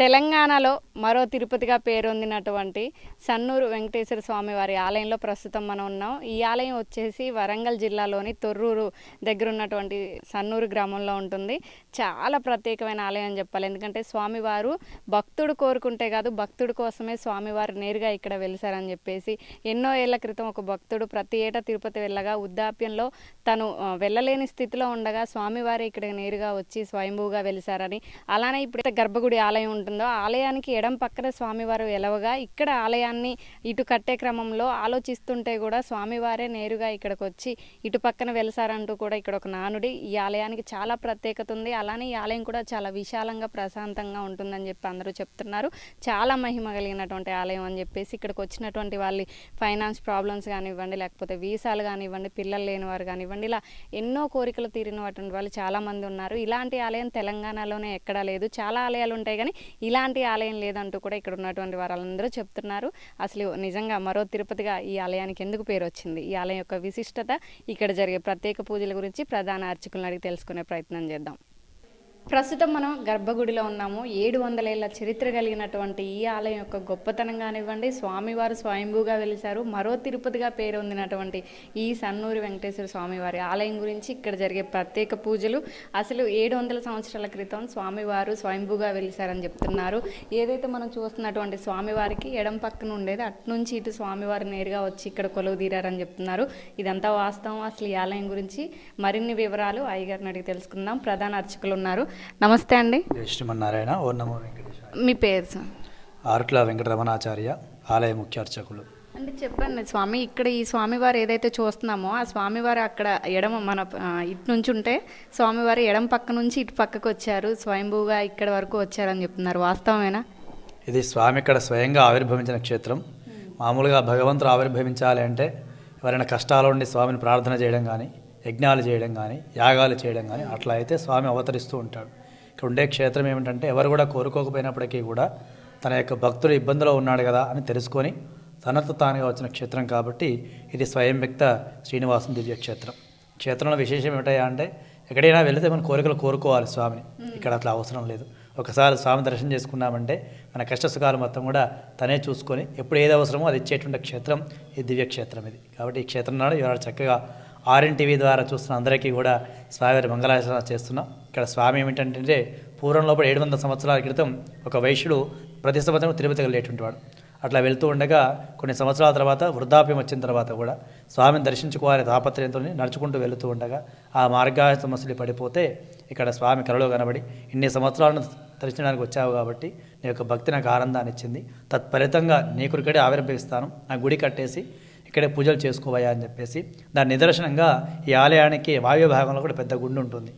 తెలంగాణలో మరో తిరుపతిగా పేరొందినటువంటి సన్నూరు వెంకటేశ్వర స్వామి వారి ఆలయంలో ప్రస్తుతం మనం ఉన్నాం. ఈ ఆలయం వచ్చేసి వరంగల్ జిల్లాలోని తొర్రూరు దగ్గర ఉన్నటువంటి సన్నూరు గ్రామంలో ఉంటుంది. చాలా ప్రత్యేకమైన ఆలయం అని చెప్పాలి. ఎందుకంటే స్వామివారు భక్తుడు కోరుకుంటే కాదు భక్తుడి కోసమే స్వామివారు నేరుగా ఇక్కడ వెలిసారని చెప్పేసి ఎన్నో ఏళ్ళ క్రితం ఒక భక్తుడు ప్రతి ఏటా తిరుపతి వెళ్ళగా వృద్ధాప్యంలో తను వెళ్ళలేని స్థితిలో ఉండగా స్వామివారి ఇక్కడ నేరుగా వచ్చి స్వయంభూగా వెలిసారని అలానే ఇప్పుడు గర్భగుడి ఆలయం ఉంటుంది. ఉంటుందో ఆలయానికి ఎడం పక్కన స్వామివారు ఎలవగా ఇక్కడ ఆలయాన్ని ఇటు కట్టే క్రమంలో ఆలోచిస్తుంటే కూడా స్వామివారే నేరుగా ఇక్కడికి వచ్చి ఇటు పక్కన వెలసారంటూ కూడా ఇక్కడ ఒక నానుడి ఈ ఆలయానికి చాలా ప్రత్యేకత ఉంది. అలానే ఈ ఆలయం కూడా చాలా విశాలంగా ప్రశాంతంగా ఉంటుందని చెప్పి అందరూ చెప్తున్నారు. చాలా మహిమ కలిగినటువంటి ఆలయం అని చెప్పేసి ఇక్కడికి వచ్చినటువంటి వాళ్ళు ఫైనాన్స్ ప్రాబ్లమ్స్ కానివ్వండి లేకపోతే వీసాలు కానివ్వండి పిల్లలు లేని వారు కానివ్వండి ఇలా ఎన్నో కోరికలు తీరినటువంటి వాళ్ళు చాలామంది ఉన్నారు. ఇలాంటి ఆలయం తెలంగాణలోనే ఎక్కడా లేదు. చాలా ఆలయాలు ఉంటాయి కానీ ఇలాంటి ఆలయం లేదంటూ కూడా ఇక్కడ ఉన్నటువంటి వారందరూ చెప్తున్నారు. అసలు నిజంగా మరో తిరుపతిగా ఈ ఆలయానికి ఎందుకు పేరు వచ్చింది? ఈ ఆలయం యొక్క విశిష్టత ఇక్కడ జరిగే ప్రత్యేక పూజల గురించి ప్రధాన అర్చకులను అడిగి తెలుసుకునే ప్రయత్నం చేద్దాం. ప్రస్తుతం మనం గర్భగుడిలో ఉన్నాము. ఏడు వందల ఏళ్ళ చరిత్ర కలిగినటువంటి ఈ ఆలయం యొక్క గొప్పతనం కానివ్వండి స్వామివారు స్వయంభూగా వెలిశారు. మరో తిరుపతిగా పేరు పొందినటువంటి ఈ సన్నూరి వెంకటేశ్వర స్వామివారి ఆలయం గురించి ఇక్కడ జరిగే ప్రత్యేక పూజలు. అసలు ఏడు వందల సంవత్సరాల క్రితం స్వామివారు స్వయంభూగా వెలిశారని చెప్తున్నారు. ఏదైతే మనం చూస్తున్నటువంటి స్వామివారికి ఎడం పక్కన ఉండేది అటు నుంచి ఇటు స్వామివారు నేరుగా వచ్చి ఇక్కడ కొలువు తీరారని చెప్తున్నారు. ఇదంతా వాస్తవం. అసలు ఈ ఆలయం గురించి మరిన్ని వివరాలు అయ్యగారిని అడిగి తెలుసుకుందాం. ప్రధాన అర్చకులు ఉన్నారు. నమస్తే అండి. శ్రీమన్నారాయణ ఓ నమో వెంకటేశ్వర మీ పేరు సార్? ఆరుట్ల వెంకటరమణాచార్య ఆలయ ముఖ్య అర్చకులు అంటే చెప్పండి స్వామి ఇక్కడ ఈ స్వామివారు ఏదైతే చూస్తున్నామో ఆ స్వామివారు అక్కడ ఎడమ మన ఇటు నుంచి ఉంటే స్వామివారు ఎడమ పక్క నుంచి ఇటు పక్కకు వచ్చారు. స్వయంభూగా ఇక్కడ వరకు వచ్చారని చెప్తున్నారు. వాస్తవమేనా? ఇది స్వామి ఇక్కడ స్వయంగా ఆవిర్భవించిన క్షేత్రం. మామూలుగా భగవంతుడు ఆవిర్భవించాలి అంటే ఎవరైనా కష్టాల ఉండి స్వామిని ప్రార్థన చేయడం కానీ యజ్ఞాలు చేయడం కానీ యాగాలు చేయడం కానీ అట్లా అయితే స్వామి అవతరిస్తూ ఉంటాడు. ఇక్కడ ఉండే క్షేత్రం ఏమిటంటే ఎవరు కూడా కోరుకోకపోయినప్పటికీ కూడా తన యొక్క భక్తుడు ఇబ్బందిలో ఉన్నాడు కదా అని తెలుసుకొని తనతో తానుగా వచ్చిన క్షేత్రం కాబట్టి ఇది స్వయం వ్యక్త శ్రీనివాసం దివ్య క్షేత్రం. క్షేత్రంలో విశేషం ఏమిటయా అంటే ఎక్కడైనా వెళితే మన కోరికలు కోరుకోవాలి స్వామిని. ఇక్కడ అట్లా అవసరం లేదు. ఒకసారి స్వామి దర్శనం చేసుకున్నామంటే మన కష్ట సుఖాలు మొత్తం కూడా తనే చూసుకొని ఎప్పుడు ఏది అవసరమో అది ఇచ్చేటువంటి క్షేత్రం ఈ దివ్య క్షేత్రం ఇది. కాబట్టి ఈ క్షేత్రం నాడు ఇవాళ చక్కగా ఆర్ఎన్ టీవీ ద్వారా చూస్తున్న అందరికీ కూడా స్వామివారి మంగళాచరణ చేస్తున్నాం. ఇక్కడ స్వామి ఏమిటంటే పూర్వం లోపల ఏడు వందల సంవత్సరాల క్రితం ఒక వైశ్యుడు ప్రతి సంవత్సరం తిరుపతికి వెళ్ళేటువంటి వాడు. అట్లా వెళ్తూ ఉండగా కొన్ని సంవత్సరాల తర్వాత వృద్ధాప్యం వచ్చిన తర్వాత కూడా స్వామిని దర్శించుకోవాలి తాపత్రయంతో నడుచుకుంటూ వెళుతూ ఉండగా ఆ మార్గాయ సమస్యలు పడిపోతే ఇక్కడ స్వామి కలలో కనబడి ఇన్ని సంవత్సరాలను దర్శించడానికి వచ్చావు కాబట్టి నీ యొక్క భక్తి నాకు ఆనందాన్ని ఇచ్చింది. తత్ఫలితంగా నీ కొరికడే ఆవిర్భవిస్తాను. నా గుడి కట్టేసి ఇక్కడే పూజలు చేసుకోవయ్యా అని చెప్పేసి దాని నిదర్శనంగా ఈ ఆలయానికి వాయు భాగంలో కూడా పెద్ద గుండు ఉంటుంది.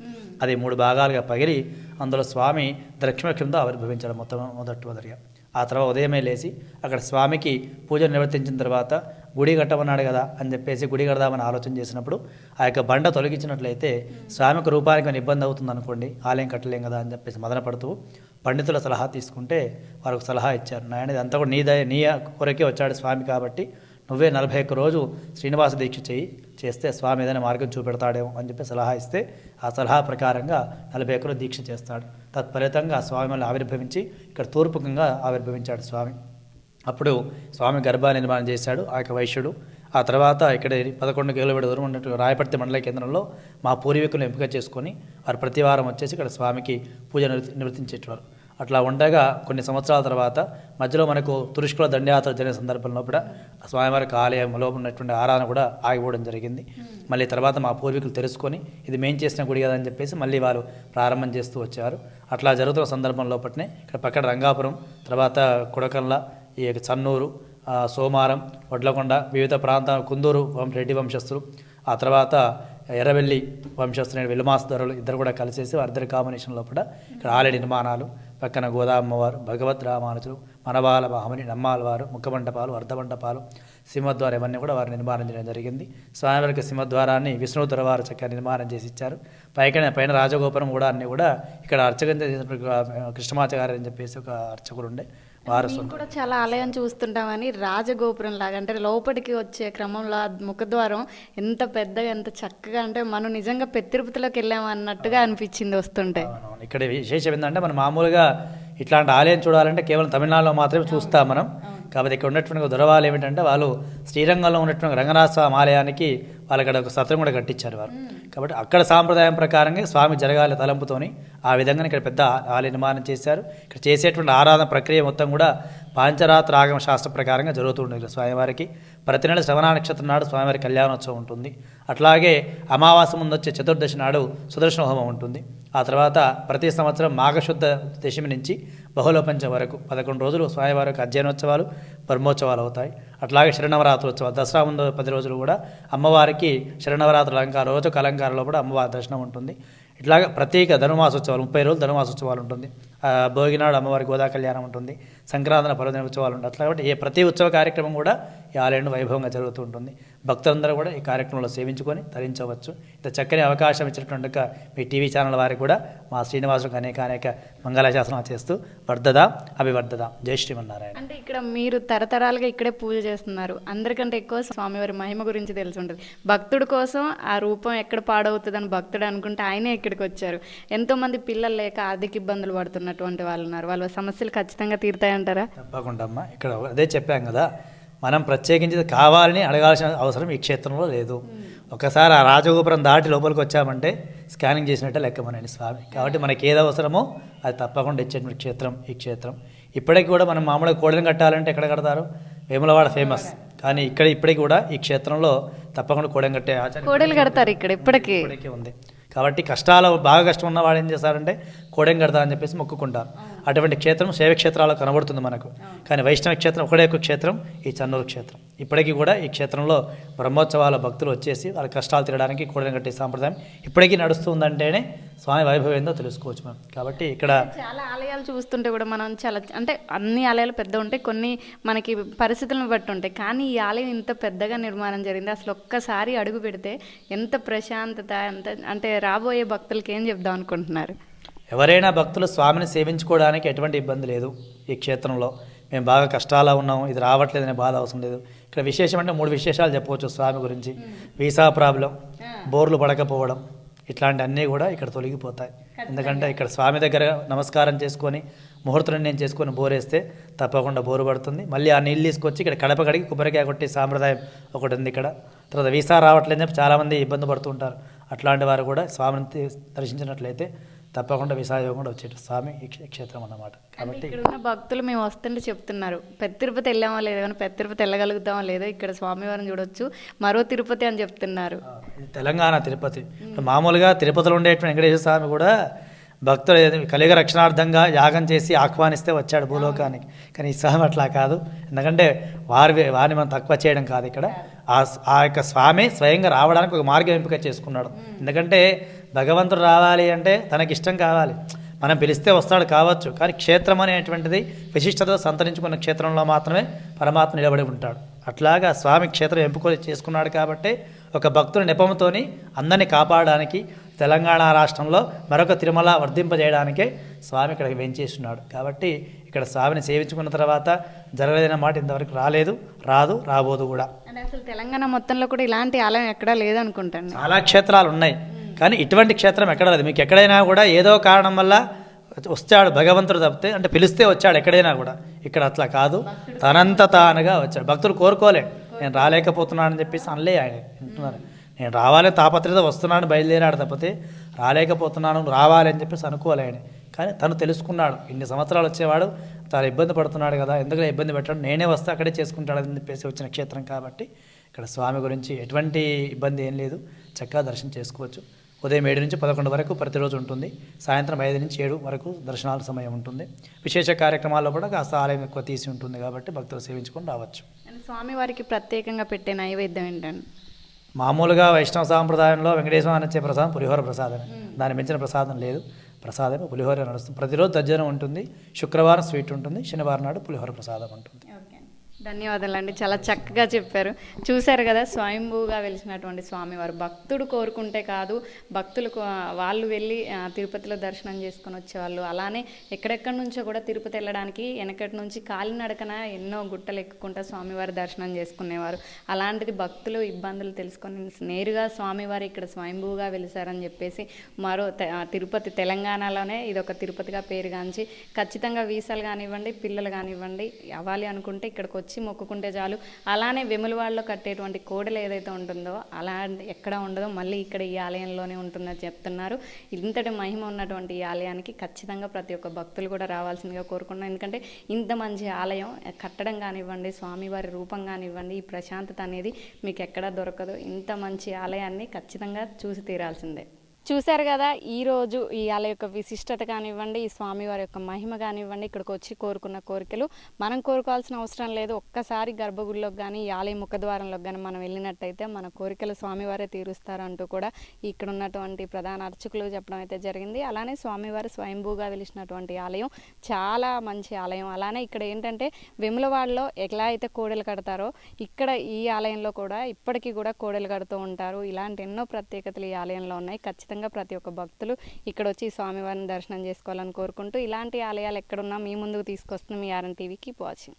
అది మూడు భాగాలుగా పగిలి అందులో స్వామి దక్షిణక్షంతో ఆవిర్భవించడం మొత్తం మొదటి మొదటిగా ఆ తర్వాత ఉదయమే లేచి అక్కడ స్వామికి పూజలు నిర్వర్తించిన తర్వాత గుడి కట్టమన్నాడు కదా అని చెప్పేసి గుడి కడదామని ఆలోచన చేసినప్పుడు ఆ యొక్క బండ తొలగించినట్లయితే స్వామికి రూపానికి ఇబ్బంది అవుతుంది అనుకోండి ఆలయం కట్టలేం కదా అని చెప్పేసి మదనపడుతూ పండితుల సలహా తీసుకుంటే వారు ఒక సలహా ఇచ్చారు. నాయన ఇదంతా కూడా నీ దయ నీ కొరకే వచ్చాడు స్వామి కాబట్టి నువ్వే నలభై ఒక్క రోజు శ్రీనివాస దీక్ష చేయి చేస్తే స్వామి ఏదైనా మార్గం చూపెడతాడేమో అని చెప్పి సలహా ఇస్తే ఆ సలహా ప్రకారంగా నలభై ఒక్క దీక్ష చేస్తాడు. తత్ఫలితంగా స్వామి మళ్ళీ ఆవిర్భవించి ఇక్కడ తూర్పుకంగా ఆవిర్భవించాడు స్వామి. అప్పుడు స్వామి గర్భ నిర్మాణం చేశాడు ఆ యొక్క వైశ్యుడు. ఆ తర్వాత ఇక్కడ పదకొండు కిలోమీటర్ దూరం ఉన్నట్టు రాయపర్తి మండల కేంద్రంలో మా పూర్వీకులను ఎంపిక చేసుకొని వారు ప్రతివారం వచ్చేసి ఇక్కడ స్వామికి పూజ నిర్వర్తి- నిర్వర్తించేటవారు అట్లా ఉండగా కొన్ని సంవత్సరాల తర్వాత మధ్యలో మనకు తురుష్కుల దండయాత్ర జరిగిన సందర్భంలో కూడా స్వామివారికి ఆలయంలో ఉన్నటువంటి ఆరాధన కూడా ఆగిపోవడం జరిగింది. మళ్ళీ తర్వాత మా పూర్వీకులు తెలుసుకొని ఇది మేం చేసిన గుడి కదా అని చెప్పేసి మళ్ళీ వారు ప్రారంభం చేస్తూ వచ్చారు. అట్లా జరుగుతున్న సందర్భం లోపట్నే ఇక్కడ పక్కన రంగాపురం తర్వాత కొడకల్ల ఈ యొక్క చన్నూరు సోమారం వడ్లకొండ వివిధ ప్రాంతాల కుందూరు రెడ్డి వంశస్థులు ఆ తర్వాత ఎర్రవెల్లి వంశస్థులైన వెలుమాసధరులు ఇద్దరు కూడా కలిసేసి వారిద్దరి కాంబినేషన్ లోపల ఇక్కడ ఆలయ నిర్మాణాలు. పక్కన గోదామ్మవారు భగవద్ రామానుజులు మనవాల మహమని నమ్మాలవారు ముఖమండపాలు అర్ధమండపాలు సింహద్వారం ఇవన్నీ కూడా వారు నిర్మాణం చేయడం జరిగింది. స్వామివారికి సింహద్వారాన్ని విష్ణు వారు చక్కగా నిర్మాణం చేసి ఇచ్చారు. పైకనే పైన రాజగోపురం కూడా అన్ని కూడా ఇక్కడ అర్చకం చేసిన కృష్ణమాచార్య అని చెప్పేసి ఒక అర్చకుడు ఉండే. కూడా చాలా ఆలయం చూస్తుంటామని రాజగోపురం లాగా అంటే లోపలికి వచ్చే క్రమంలో ఆ ముఖద్వారం ఎంత పెద్దగా ఎంత చక్కగా అంటే మనం నిజంగా పెత్తిరుపతిలోకి వెళ్ళాము అన్నట్టుగా అనిపించింది వస్తుంటే. ఇక్కడ విశేషం ఏంటంటే మనం మామూలుగా ఇట్లాంటి ఆలయం చూడాలంటే కేవలం తమిళనాడులో మాత్రమే చూస్తాం మనం. కాబట్టి ఇక్కడ ఉన్నటువంటి దురవాలు ఏమిటంటే వాళ్ళు శ్రీరంగంలో ఉన్నటువంటి రంగనాథ స్వామి ఆలయానికి వాళ్ళు అక్కడ ఒక సత్రం కూడా కట్టించారు వారు. కాబట్టి అక్కడ సాంప్రదాయం ప్రకారంగా స్వామి జరగాలి తలంపుతోని ఆ విధంగా ఇక్కడ పెద్ద ఆలయ నిర్మాణం చేశారు. ఇక్కడ చేసేటువంటి ఆరాధన ప్రక్రియ మొత్తం కూడా పాంచరాత్ర ఆగమ శాస్త్ర ప్రకారంగా జరుగుతుండేది స్వామివారికి. ప్రతి నెల శ్రవణ నక్షత్రం నాడు స్వామివారి కళ్యాణోత్సవం ఉంటుంది. అట్లాగే అమావాస్య ముందు వచ్చే చతుర్దశి నాడు సుదర్శన హోమం ఉంటుంది. ఆ తర్వాత ప్రతి సంవత్సరం మాఘశుద్ధ దశమి నుంచి బహుళపంచం వరకు పదకొండు రోజులు స్వామివారికి అధ్యయనోత్సవాలు బ్రహ్మోత్సవాలు అవుతాయి. అట్లాగే శరణవరాత్రోత్సవాలు దసరా ముందు పది రోజులు కూడా అమ్మవారికి శరణవరాత్రి అలంకార రోజుకు అలంకారంలో కూడా అమ్మవారి దర్శనం ఉంటుంది. ఇట్లాగ ప్రత్యేక ధనుమాసోత్సవాలు ముప్పై రోజులు ధనుమాసోత్సవాలు ఉంటుంది. భోగినాడు అమ్మవారి గోదా కళ్యాణం ఉంటుంది. సంక్రాంతి పర్వదిన ఉత్సవాలు ఉంటాయి. అట్లా కాబట్టి ఏ ప్రతి ఉత్సవ కార్యక్రమం కూడా ఈ ఆలయంలో వైభవంగా జరుగుతూ ఉంటుంది. భక్తులందరూ కూడా ఈ కార్యక్రమంలో సేవించుకొని తరించవచ్చు. ఇంత చక్కని అవకాశం ఇచ్చినటువంటి మీ టీవీ ఛానల్ వారికి కూడా మా శ్రీనివాసులకు అనేక అనేక మంగళాశాసనాలు చేస్తూ వర్ధదా అభివర్ధదా. జై శ్రీమన్నారాయణ. అంటే ఇక్కడ మీరు తరతరాలుగా ఇక్కడే పూజ చేస్తున్నారు. అందరికంటే ఎక్కువ స్వామివారి మహిమ గురించి తెలిసి ఉంటుంది. భక్తుడి కోసం ఆ రూపం ఎక్కడ పాడవుతుందని భక్తుడు అనుకుంటే ఆయనే ఇక్కడికి వచ్చారు. ఎంతోమంది పిల్లలు లేక ఆర్థిక ఇబ్బందులు పడుతున్నటువంటి వాళ్ళు ఉన్నారు. వాళ్ళ సమస్యలు ఖచ్చితంగా తీరుతాయి తీరుతాయంటారా తప్పకుండా అమ్మా ఇక్కడ అదే చెప్పాం కదా మనం ప్రత్యేకించి కావాలని అడగాల్సిన అవసరం ఈ క్షేత్రంలో లేదు. ఒకసారి ఆ రాజగోపురం దాటి లోపలికి వచ్చామంటే స్కానింగ్ చేసినట్టే లెక్కమనండి స్వామి. కాబట్టి మనకి ఏది అవసరమో అది తప్పకుండా ఇచ్చేటువంటి క్షేత్రం ఈ క్షేత్రం. ఇప్పటికి కూడా మనం మామూలుగా కోడలు కట్టాలంటే ఎక్కడ కడతారు? వేములవాడ ఫేమస్. కానీ ఇక్కడ ఇప్పటికి కూడా ఈ క్షేత్రంలో తప్పకుండా కోడెం కట్టే ఆచారం కోడలు కడతారు ఇక్కడ ఇప్పటికీ. ఇప్పటికే ఉంది. కాబట్టి కష్టాలు బాగా కష్టం ఉన్న వాడు ఏం చేస్తారంటే కోడెం కడతా అని చెప్పేసి మొక్కుకుంటారు అటువంటి క్షేత్రం శైవ క్షేత్రాల్లో కనబడుతుంది మనకు. కానీ వైష్ణవ క్షేత్రం ఒకడే ఒక క్షేత్రం ఈ చన్నూరు క్షేత్రం. ఇప్పటికీ కూడా ఈ క్షేత్రంలో బ్రహ్మోత్సవాల భక్తులు వచ్చేసి వాళ్ళ కష్టాలు తీరడానికి కోడెం కట్టే సాంప్రదాయం ఇప్పటికీ నడుస్తుందంటేనే స్వామి వైభవం ఏందో తెలుసుకోవచ్చు మనం కాబట్టి ఇక్కడ చాలా ఆలయాలు చూస్తుంటే కూడా మనం చాలా అంటే అన్ని ఆలయాలు పెద్ద ఉంటాయి కొన్ని మనకి పరిస్థితులను బట్టి ఉంటాయి. కానీ ఈ ఆలయం ఇంత పెద్దగా నిర్మాణం జరిగింది. అసలు ఒక్కసారి అడుగు పెడితే ఎంత ప్రశాంతత ఎంత అంటే రాబోయే భక్తులకి ఏం చెప్దాం అనుకుంటున్నారు? ఎవరైనా భక్తులు స్వామిని సేవించుకోవడానికి ఎటువంటి ఇబ్బంది లేదు ఈ క్షేత్రంలో. మేము బాగా కష్టాల్లో ఉన్నాం ఇది రావట్లేదనే బాధ అవసరం లేదు. ఇక్కడ విశేషం అంటే మూడు విశేషాలు చెప్పవచ్చు స్వామి గురించి. వీసా ప్రాబ్లం బోర్లు పడకపోవడం ఇట్లాంటి అన్నీ కూడా ఇక్కడ తొలగిపోతాయి. ఎందుకంటే ఇక్కడ స్వామి దగ్గర నమస్కారం చేసుకొని ముహూర్త నిర్ణయం చేసుకొని బోరేస్తే తప్పకుండా బోరు పడుతుంది. మళ్ళీ ఆ నీళ్ళు తీసుకొచ్చి ఇక్కడ కడప కడిగి కొబ్బరికాయ కొట్టే సాంప్రదాయం ఒకటి ఉంది ఇక్కడ. తర్వాత వీసా రావట్లేదని చెప్పి చాలామంది ఇబ్బంది పడుతుంటారు అట్లాంటి వారు కూడా స్వామిని దర్శించినట్లయితే తప్పకుండా వీసా యోగం వచ్చేటి స్వామి ఈ క్షేత్రం అన్నమాట. కాబట్టి ఇక్కడ ఉన్న భక్తులు మేము వస్తుంటే చెప్తున్నారు. పెద్ద తిరుపతి వెళ్ళామో లేదో? కానీ పెద్ద తిరుపతి వెళ్ళగలుగుతామో లేదో? ఇక్కడ స్వామివారిని చూడొచ్చు. మరో తిరుపతి అని చెప్తున్నారు. తెలంగాణ తిరుపతి. మామూలుగా తిరుపతిలో ఉండేటువంటి వెంకటేశ్వర స్వామి కూడా భక్తులు ఏది కలియుగ రక్షణార్థంగా యాగం చేసి ఆహ్వానిస్తే వచ్చాడు భూలోకానికి. కానీ ఈ స్వామి అట్లా కాదు. ఎందుకంటే వారి వారిని మనం తక్కువ చేయడం కాదు ఇక్కడ. ఆ ఆ యొక్క స్వామి స్వయంగా రావడానికి ఒక మార్గం ఎంపిక చేసుకున్నాడు. ఎందుకంటే భగవంతుడు రావాలి అంటే తనకి ఇష్టం కావాలి. మనం పిలిస్తే వస్తాడు కావచ్చు. కానీ క్షేత్రం అనేటువంటిది విశిష్టత సంతరించుకున్న క్షేత్రంలో మాత్రమే పరమాత్మ నిలబడి ఉంటాడు. అట్లాగా స్వామి క్షేత్రం ఎంపిక చేసుకున్నాడు కాబట్టి ఒక భక్తుని నెపంతోని అందరినీ కాపాడడానికి తెలంగాణ రాష్ట్రంలో మరొక తిరుమల వర్ధింపజేయడానికే స్వామి ఇక్కడ వెంచేస్తున్నాడు. కాబట్టి ఇక్కడ స్వామిని సేవించుకున్న తర్వాత జరగలేదన్న మాట ఇంతవరకు రాలేదు రాదు రాబోదు కూడా. అంటే అసలు తెలంగాణ మొత్తంలో కూడా ఇలాంటి ఆలయం ఎక్కడా లేదనుకుంటాను. చాలా క్షేత్రాలు ఉన్నాయి కానీ ఇటువంటి క్షేత్రం ఎక్కడ లేదు మీకు ఎక్కడైనా కూడా ఏదో కారణం వల్ల వచ్చాడు భగవంతుడు తప్పితే అంటే పిలిస్తే వచ్చాడు ఎక్కడైనా కూడా. ఇక్కడ అట్లా కాదు. తనంత తానుగా వచ్చాడు. భక్తులు కోరుకోలే నేను రాలేకపోతున్నానని చెప్పేసి అనలే ఆయన. వింటున్నారు నేను రావాలని తాపత్రత వస్తున్నాను బయలుదేరాడు తప్పితే రాలేకపోతున్నాను రావాలి అని చెప్పేసి అనుకోలే ఆయన. కానీ తను తెలుసుకున్నాడు ఇన్ని సంవత్సరాలు వచ్చేవాడు చాలా ఇబ్బంది పడుతున్నాడు కదా ఎందుకంటే ఇబ్బంది పెట్టాడు నేనే వస్తే అక్కడే చేసుకుంటాడు అని చెప్పేసి వచ్చిన క్షేత్రం కాబట్టి ఇక్కడ స్వామి గురించి ఎటువంటి ఇబ్బంది ఏం లేదు చక్కగా దర్శనం చేసుకోవచ్చు. ఉదయం ఏడు నుంచి పదకొండు వరకు ప్రతిరోజు ఉంటుంది సాయంత్రం ఐదు నుంచి ఏడు వరకు దర్శనాల సమయం ఉంటుంది. విశేష కార్యక్రమాల్లో కూడా కాస్త ఆలయం ఎక్కువ తీసి ఉంటుంది కాబట్టి భక్తులు సేవించుకొని రావచ్చు. స్వామివారికి ప్రత్యేకంగా పెట్టే నైవేద్యం ఏంటండి? మామూలుగా వైష్ణవ సాంప్రదాయంలో వెంకటేశ్వర వచ్చే ప్రసాదం పులిహోర ప్రసాదమే. దాని మించిన ప్రసాదం లేదు. ప్రసాదమే పులిహోర నడుస్తుంది. ప్రతిరోజు దర్జనం ఉంటుంది శుక్రవారం స్వీట్ ఉంటుంది శనివారం నాడు పులిహోర ప్రసాదం ఉంటుంది. ధన్యవాదాలండి చాలా చక్కగా చెప్పారు. చూశారు కదా స్వయంభూగా వెలిసినటువంటి స్వామివారు. భక్తుడు కోరుకుంటే కాదు భక్తులు వాళ్ళు వెళ్ళి తిరుపతిలో దర్శనం చేసుకొని వచ్చేవాళ్ళు. అలానే ఎక్కడెక్కడి నుంచో కూడా తిరుపతి వెళ్ళడానికి వెనకటి నుంచి కాలినడకన ఎన్నో గుట్టలు ఎక్కుకుంటా స్వామివారి దర్శనం చేసుకునేవారు. అలాంటిది భక్తులు ఇబ్బందులు తెలుసుకొని నేరుగా స్వామివారు ఇక్కడ స్వయంభూగా వెలిసారని చెప్పేసి మరో తె- తిరుపతి తెలంగాణలోనే ఇది ఒక తిరుపతిగా పేరుగాంచి ఖచ్చితంగా వీసాలు కానివ్వండి పిల్లలు కానివ్వండి అవ్వాలి అనుకుంటే ఇక్కడికి వచ్చి వచ్చి మొక్కుకుంటే చాలు. అలానే వెములవాడలో కట్టేటువంటి కోడలు ఏదైతే ఉంటుందో అలా ఎక్కడ ఉండదో మళ్ళీ ఇక్కడ ఈ ఆలయంలోనే ఉంటుందని చెప్తున్నారు. ఇంతటి మహిమ ఉన్నటువంటి ఈ ఆలయానికి ఖచ్చితంగా ప్రతి ఒక్క భక్తులు కూడా రావాల్సిందిగా కోరుకున్నాను ఎందుకంటే ఇంత మంచి ఆలయం కట్టడం కానివ్వండి స్వామివారి రూపం కానివ్వండి ఈ ప్రశాంతత అనేది మీకు ఎక్కడా దొరకదు. ఇంత మంచి ఆలయాన్ని ఖచ్చితంగా చూసి తీరాల్సిందే. చూశారు కదా ఈరోజు ఈ ఆలయ యొక్క విశిష్టత కానివ్వండి ఈ స్వామివారి యొక్క మహిమ కానివ్వండి ఇక్కడికి వచ్చి కోరుకున్న కోరికలు. మనం కోరుకోవాల్సిన అవసరం లేదు. ఒక్కసారి గర్భగుడిలోకి కానీ ఈ ఆలయ ముఖద్వారంలోకి కానీ మనం వెళ్ళినట్టయితే మన కోరికలు స్వామివారే తీరుస్తారు అంటూ కూడా ఇక్కడ ఉన్నటువంటి ప్రధాన అర్చకులు చెప్పడం అయితే జరిగింది. అలానే స్వామివారు స్వయంభూగా వెలిసినటువంటి ఆలయం చాలా మంచి ఆలయం. అలానే ఇక్కడ ఏంటంటే వెములవాడలో ఎలా అయితే కోడెలు కడతారో ఇక్కడ ఈ ఆలయంలో కూడా ఇప్పటికీ కూడా కోడెలు కడుతూ ఉంటారు. ఇలాంటి ఎన్నో ప్రత్యేకతలు ఈ ఆలయంలో ఉన్నాయి. ఖచ్చితంగా ప్రతి ఒక్క భక్తులు ఇక్కడ వచ్చి స్వామివారిని దర్శనం చేసుకోవాలని కోరుకుంటూ ఇలాంటి ఆలయాలు ఎక్కడున్నా మీ ముందుకు తీసుకొస్తున్న మీ ఆర్ఎన్ టీవీకి వాచింగ్.